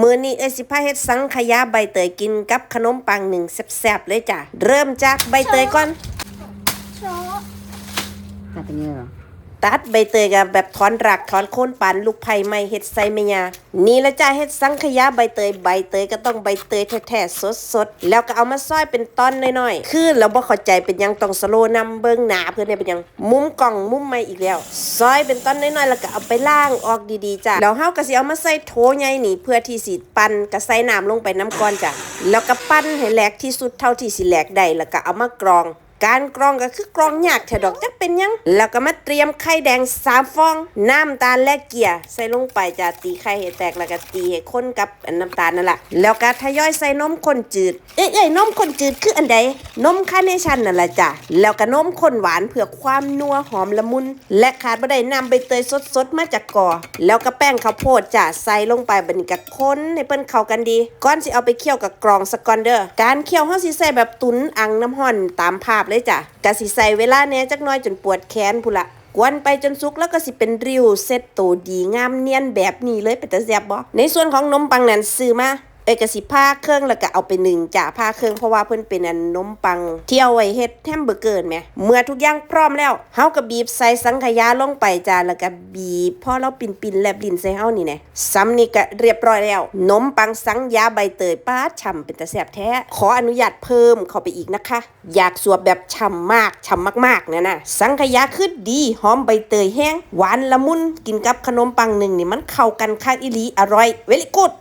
มื้อนี้เอ้ยสิพาเฮ็ดสังขยาใบเตยกินกับขนมปังหนึ่งแซ่บๆเลยจ้ะ เริ่มจากใบเตยก่อน โชว์ตัดเป็นยังไงเหรอ ตัดใบเตยกับแบบถอนรากถอนโคนปันลูกไผ่ไม่เฮ็ดใส่แม่ยานี่ละจ้าเฮ็ดสังขยาใบเตยใบเตยก็ต้องใบเตยแท้ๆสดๆ แล้วก็เอามาซอยเป็นตอนน้อยๆ คือเราบ่เข้าใจเป็นยังต้องสโลว์นำเบิ่งหน้าเพื่อนเนี่ยเป็นยังมุมกล่องมุมใหม่อีกแล้ว ซอยเป็นตอนน้อยๆแล้วก็เอาไปล้างออกดีๆจ้ะแล้วเฮาก็สิเอามาใส่โถใหญ่นี่เพื่อที่สิปั่นก็ใส่น้ำลงไปน้ำก่อนจ้ะแล้วก็ปั้นให้แหลกที่สุดเท่าที่สิแหลกได้แล้วก็เอามากรอง การกรองก็คือกรองยากแถอะดอกจักเป็นยัง แล้วก็มาเตรียมไข่แดงสามฟอง น้ำตาลและเกลือใส่ลงไปจะตีไข่ให้แตกแล้วก็ตีให้ข้นกับน้ำตาลนั่นแหละแล้วก็ทยอยใส่นมข้นจืด เอ้ยเอ้ยนมข้นจืดคืออันใดนมคาเนชั่นนั่นแหละจ้ะแล้วก็นมข้นหวานเพื่อความนัวหอมละมุนและขาดบ่ได้นำใบเตยสดๆมาจากกอแล้วก็แป้งข้าวโพดจ้ะใส่ลงไปบัดนี้ก็คนให้เปิ้นเข้ากันดีก่อนสิเอาไปเคี่ยวกับกรองสกอนเดอร์การเคี่ยวเฮาสิใส่แบบตุนอังน้ำห้อนตามภาพเลยจ้ะกะสิใส่เวลาแน่จักน้อยจนปวดแขนพุละกวนไปจนสุกแล้วก็สิเป็นริ้วเซตโตวดีงามเนียนแบบนี้เลยเป็นตาแซบบ่ในส่วนของนมปังนั้นซื้อมา เอกสิผ้าเครื่องแล้วก็เอาไปหนึ่งจ้ะผ้าเครื่องเพราะว่าเพิ่อนเป็นอันนมปัง เที่ยวไว้เฮ็ดแฮมเบอร์เกอร์แหมเมื่อทุกอย่างพร้อมแล้วเฮาก็บีบใส่สังขยาลงไปจ้ะแล้วก็บีบพอเราปิ่นๆแลบลิ้นใส่เฮานี่แหละซ้ำนี่ก็เรียบร้อยแล้วนมปังสังยาใบเตยป้าฉ่ำเป็นตาแซ่บแท้ ขออนุญาตเพิ่มเข้าไปอีกนะคะ อยากสวบแบบฉ่ำมากฉ่ำมากๆนะนะสังขยาคือดีหอมใบเตยแห้งหวานละมุนกินกับขนมปังหนึ่งนี่มันเข้ากันคักอีหลีอร่อยเวลิกูด